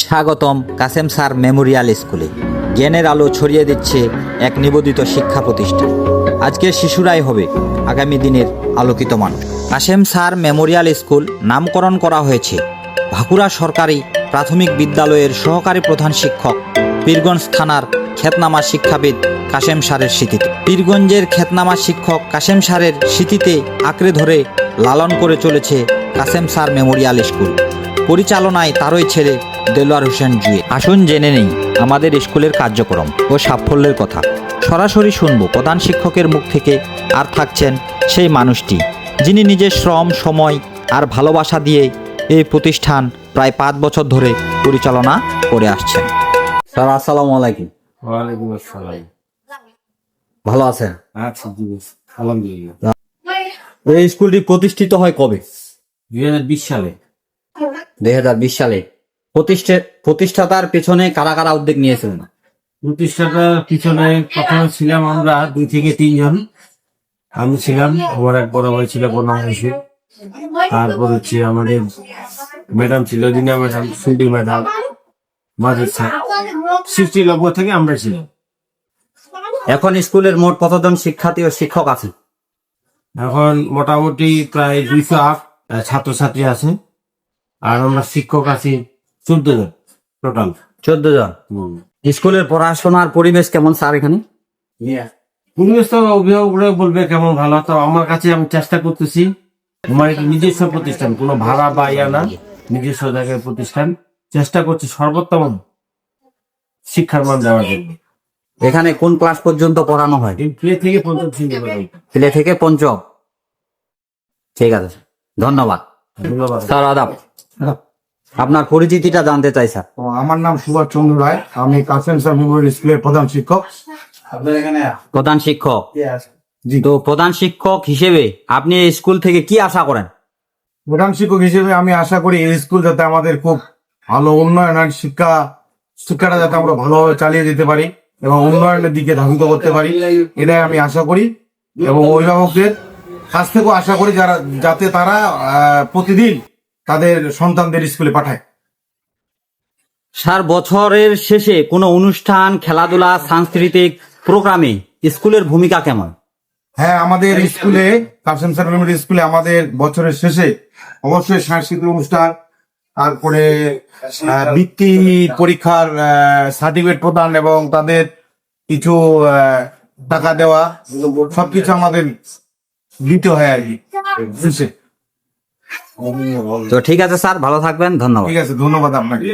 স্বাগতম Kasem sir Memorial স্কুলে। জ্ঞানের আলো ছড়িয়ে দিচ্ছে এক নিবেদিত শিক্ষা প্রতিষ্ঠান। আজকের শিশুরাই হবে আগামী দিনের আলোকিত মানুষ। কাসেম স্যার মেমোরিয়াল স্কুল নামকরণ করা হয়েছে ভাকুড়া সরকারি প্রাথমিক বিদ্যালয়ের সহকারী প্রধান শিক্ষক পীরগঞ্জ থানার খ্যাতনামা শিক্ষাবিদ কাশেম সারের স্মৃতিতে। পীরগঞ্জের খ্যাতনামা শিক্ষক কাশেম সারের স্মৃতিতে আঁকড়ে ধরে লালন করে চলেছে কাসেম স্যার মেমোরিয়াল স্কুল। পরিচালনায় তারই ছেলে দেলোয়ার হোসেন জুয়ে। আসুন জেনে নেই আমাদের স্কুলের কার্যক্রম ও সাফল্যের কথা। সরাসরি শুনব প্রধান শিক্ষকের মুখ থেকে আর থাকছেন সেই মানুষটি যিনি নিজের শ্রম সময় আর ভালোবাসা দিয়ে এই প্রতিষ্ঠান প্রায় পাঁচ বছর ধরে পরিচালনা করে আসছেন। স্যার আসসালামু আলাইকুম। ওয়ালাইকুম আসসালাম। ভালো আছেন? আচ্ছা জি আলহামদুলিল্লাহ। এই স্কুলটি প্রতিষ্ঠিত হয় কবে? দুই হাজার বিশ সালে। দুই হাজার বিশ সালে। প্রতিষ্ঠাতার পেছনে কারা কারা উদ্যোগ নিয়েছিলেন? প্রতিষ্ঠাতার পিছনে প্রথমে ছিলাম আমরা দুই থেকে তিনজন। আমি ছিলাম আমার এক বড় ভাই ছিল বনাম শিশু তারপর হচ্ছে আমাদের ম্যাডাম ছিল দিনা ম্যাডাম সুটি ম্যাডাম মাঝের স্যার। সৃষ্টি লগ্ন থেকে আমরা ছিলাম। এখন স্কুলের মোট কতজন শিক্ষার্থী ও শিক্ষক আছে? এখন মোটামুটি প্রায় দুইশো আট ছাত্রছাত্রী আছে। আর আমরা শিক্ষক আছি চোদ্দ জন টোটাল চোদ্দ জন? স্কুলের পড়াশোনার পরিবেশ কেমন স্যার এখানে? পরিবেশ তো অভিভাবকরা বলবে কেমন ভালো তো আমার কাছে আমি চেষ্টা করতেছি আমার নিজস্ব প্রতিষ্ঠান কোনো ভাড়া বা ইয়া না নিজস্ব জায়গায় প্রতিষ্ঠান। চেষ্টা করছি সর্বোত্তম শিক্ষার মান দেওয়ার জন্য। এখানে কোন ক্লাস পর্যন্ত পড়ানো হয়? প্লে থেকে পঞ্চম শ্রেণি প্লে থেকে পঞ্চম। ঠিক আছে ধন্যবাদ। ধন্যবাদ। স্যার আদাব। আপনার পরিচিতিটা জানতে চাই স্যার। ও, আমার নাম সুভাষ চন্দ্র রায়। আমি কাসেম স্যার মেমোরিয়াল স্কুলের প্রধান শিক্ষক। প্রধান শিক্ষক? জি। তো প্রধান শিক্ষক হিসেবে আপনি এই স্কুল থেকে কি আশা করেন? প্রধান শিক্ষক হিসেবে আমি আশা করি এই স্কুল যাতে আমাদের খুব ভালো উন্নয়ন আর শিক্ষা শিক্ষাটা যাতে আমরা ভালোভাবে চালিয়ে যেতে পারি এবং উন্নয়নের দিকে ধাবিত করতে পারি এটাই আমি আশা করি। এবং অভিভাবকদের কাছ থেকেও আশা করি যারা যাতে তারা আহ, প্রতিদিন তাদের সন্তানদের স্কুলে পাঠায়। স্যার বছরের শেষে কোনো অনুষ্ঠান খেলাধুলা সাংস্কৃতিক প্রোগ্রামে স্কুলের ভূমিকা কেমন? হ্যাঁ আমাদের স্কুলে কাসেম স্যার মেমোরিয়াল স্কুলে আমাদের বছরের শেষে অবশ্যই সাংস্কৃতিক অনুষ্ঠান তারপরে বৃত্তি পরীক্ষার সার্টিফিকেট প্রদান এবং তাদের কিছু টাকা দেওয়া সবকিছু আমাদের দিতে হয় আর কি। তো ঠিক আছে স্যার ভালো থাকবেন ধন্যবাদ ঠিক আছে ধন্যবাদ আপনাকে